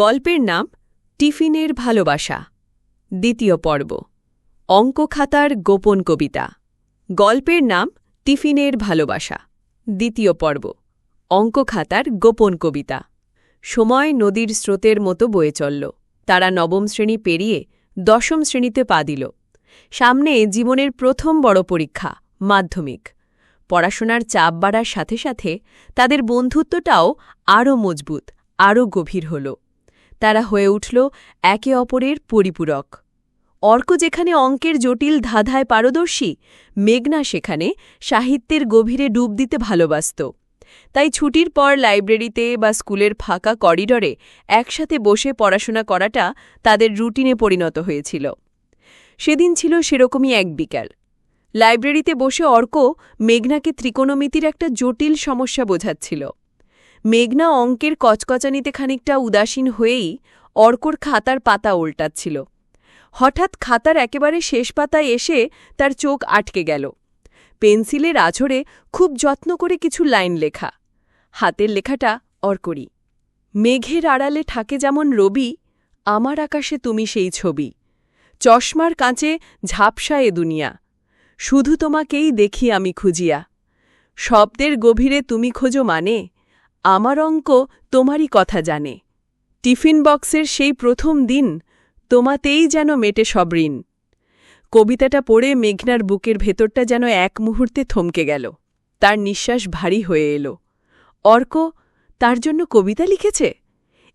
গল্পের নাম টিফিনের ভালোবাসা, দ্বিতীয় পর্ব, অঙ্ক খাতার গোপন কবিতা। গল্পের নাম টিফিনের ভালোবাসা, দ্বিতীয় পর্ব, অঙ্ক খাতার গোপন কবিতা। সময় নদীর স্রোতের মতো বয়ে চলল। তারা নবম শ্রেণি পেরিয়ে দশম শ্রেণীতে পা দিল। সামনে জীবনের প্রথম বড় পরীক্ষা, মাধ্যমিক। পড়াশোনার চাপ বাড়ার সাথে সাথে তাদের বন্ধুত্বটাও আরও মজবুত, আরও গভীর হল। তারা হয়ে উঠল একে অপরের পরিপূরক। অর্ক যেখানে অঙ্কের জটিল ধাঁধায় পারদর্শী, মেঘনা সেখানে সাহিত্যের গভীরে ডুব দিতে ভালোবাসত। তাই ছুটির পর লাইব্রেরিতে বা স্কুলের ফাঁকা করিডরে একসাথে বসে পড়াশোনা করাটা তাদের রুটিনে পরিণত হয়েছিল। সেদিন ছিল সেরকমই এক বিকাল। লাইব্রেরিতে বসে অর্ক মেঘনাকে ত্রিকোণমিতির একটা জটিল সমস্যা বোঝাচ্ছিল। মেঘনা অঙ্কের কচকচানিতে খানিকটা উদাসীন হয়েই অর্কর খাতার পাতা উল্টাচ্ছিল। হঠাৎ খাতার একেবারে শেষ পাতায় এসে তার চোখ আটকে গেল। পেন্সিলের আছড়ে খুব যত্ন করে কিছু লাইন লেখা। হাতের লেখাটা অর্করি মেঘের আড়ালে ঠাকে যেমন রবি, আমার আকাশে তুমি সেই ছবি। চশমার কাঁচে ঝাপসা এ দুনিয়া। শুধু তোমাকেই দেখি আমি খুঁজিয়া। শব্দের গভীরে তুমি খোঁজো মানে? আমার অঙ্ক তোমারই কথা জানে। টিফিন বক্সের সেই প্রথম দিন তোমাতেই যেন মেটে সব ঋণ। কবিতাটা পড়ে মেঘনার বুকের ভেতরটা যেন এক মুহূর্তে থমকে গেল। তার নিঃশ্বাস ভারী হয়ে এলো। অর্ক, তার জন্য কবিতা লিখেছে?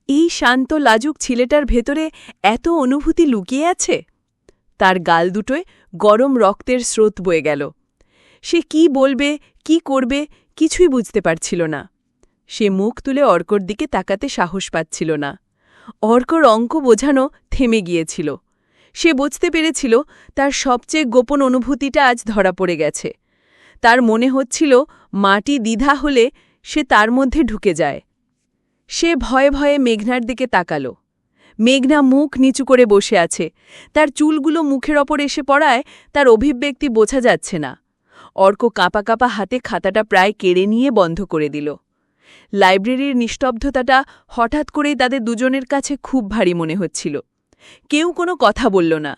এই শান্ত লাজুক ছেলেটার ভেতরে এত অনুভূতি লুকিয়ে আছে? তার গাল দুটোয় গরম রক্তের স্রোত বয়ে গেল। সে কি বলবে, কি করবে কিছুই বুঝতে পারছিল না। সে মুখ তুলে অর্কর দিকে তাকাতে সাহস পাচ্ছিল না। অর্কর অঙ্ক বোঝানো থেমে গিয়েছিল। সে বুঝতে পেরেছিল তার সবচেয়ে গোপন অনুভূতিটা আজ ধরা পড়ে গেছে। তার মনে হচ্ছিল মাটি দ্বিধা হলে সে তার মধ্যে ঢুকে যায়। সে ভয়ে ভয়ে মেঘনার দিকে তাকাল। মেঘনা মুখ নিচু করে বসে আছে। তার চুলগুলো মুখের ওপর এসে পড়ায় তার অভিব্যক্তি বোঝা যাচ্ছে না। অর্ক কাঁপা কাঁপা হাতে খাতাটা প্রায় কেড়ে নিয়ে বন্ধ করে দিল। লাইব্রেরির নিস্তব্ধতাটা হঠাৎ করেই তাদের দুজনের কাছে খুব ভারী মনে হচ্ছিল। কেউ কোনো কথা বলল না,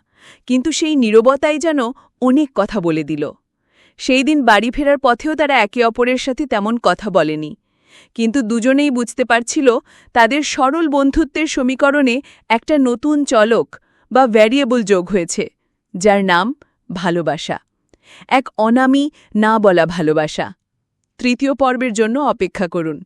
কিন্তু সেই নীরবতাই যেন অনেক কথা বলে দিল। সেই দিন বাড়ি ফেরার পথেও তারা একে অপরের সাথে তেমন কথা বলেনি, কিন্তু দুজনেই বুঝতে পারছিল তাদের সরল বন্ধুত্বের সমীকরণে একটা নতুন চলক বা ভ্যারিয়েবল যোগ হয়েছে, যার নাম ভালোবাসা। এক অনামি না বলা ভালোবাসা। তৃতীয় পর্বের জন্য অপেক্ষা করুন।